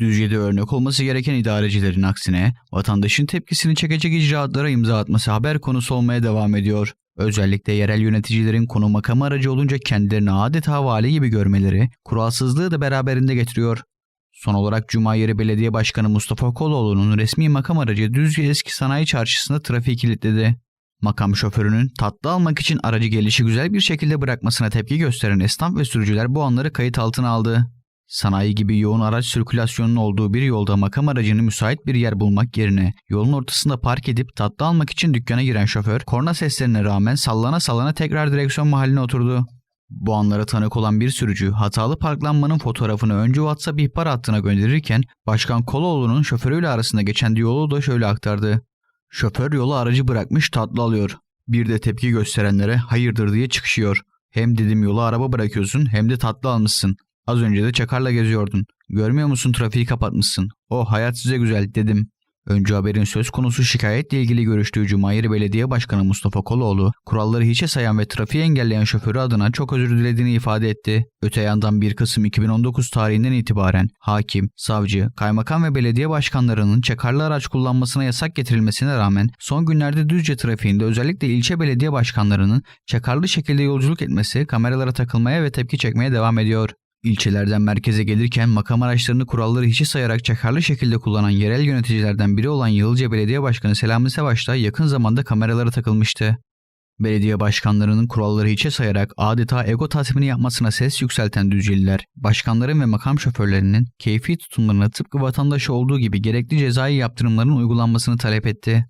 Düzce'de örnek olması gereken idarecilerin aksine vatandaşın tepkisini çekecek icraatlara imza atması haber konusu olmaya devam ediyor. Özellikle yerel yöneticilerin konu makam aracı olunca kendilerini adeta vali gibi görmeleri kuralsızlığı da beraberinde getiriyor. Son olarak Cumayeri Belediye Başkanı Mustafa Koloğlu'nun resmi makam aracı Düzce Eski Sanayi Çarşısı'nda trafiği kilitledi. Makam şoförünün tatlı almak için aracı gelişi güzel bir şekilde bırakmasına tepki gösteren esnaf ve sürücüler bu anları kayıt altına aldı. Sanayi gibi yoğun araç sirkülasyonunun olduğu bir yolda makam aracını müsait bir yer bulmak yerine yolun ortasında park edip tatlı almak için dükkana giren şoför korna seslerine rağmen sallana sallana tekrar direksiyon mahalline oturdu. Bu anlara tanık olan bir sürücü hatalı parklanmanın fotoğrafını önce WhatsApp ihbar hattına gönderirken Başkan Koloğlu'nun şoförüyle arasında geçen diyaloğu da şöyle aktardı. Şoför yolu aracı bırakmış tatlı alıyor. Bir de tepki gösterenlere hayırdır diye çıkışıyor. Hem dedim yola araba bırakıyorsun hem de tatlı almışsın. Az önce de çakarla geziyordun. Görmüyor musun trafiği kapatmışsın. O hayat size güzel dedim. Önce haberin söz konusu şikayetle ilgili görüştüğü Cumayeri Belediye Başkanı Mustafa Koloğlu, kuralları hiçe sayan ve trafiği engelleyen şoförü adına çok özür dilediğini ifade etti. Öte yandan 1 Kasım 2019 tarihinden itibaren hakim, savcı, kaymakam ve belediye başkanlarının çakarlı araç kullanmasına yasak getirilmesine rağmen son günlerde Düzce trafiğinde özellikle ilçe belediye başkanlarının çakarlı şekilde yolculuk etmesi kameralara takılmaya ve tepki çekmeye devam ediyor. İlçelerden merkeze gelirken makam araçlarını kuralları hiçe sayarak çakarlı şekilde kullanan yerel yöneticilerden biri olan Yılca Belediye Başkanı Selami Savaş da yakın zamanda kameralara takılmıştı. Belediye başkanlarının kuralları hiçe sayarak adeta ego tatmini yapmasına ses yükselten Düzceliler, başkanların ve makam şoförlerinin keyfi tutumlarına tıpkı vatandaşı olduğu gibi gerekli cezai yaptırımların uygulanmasını talep etti.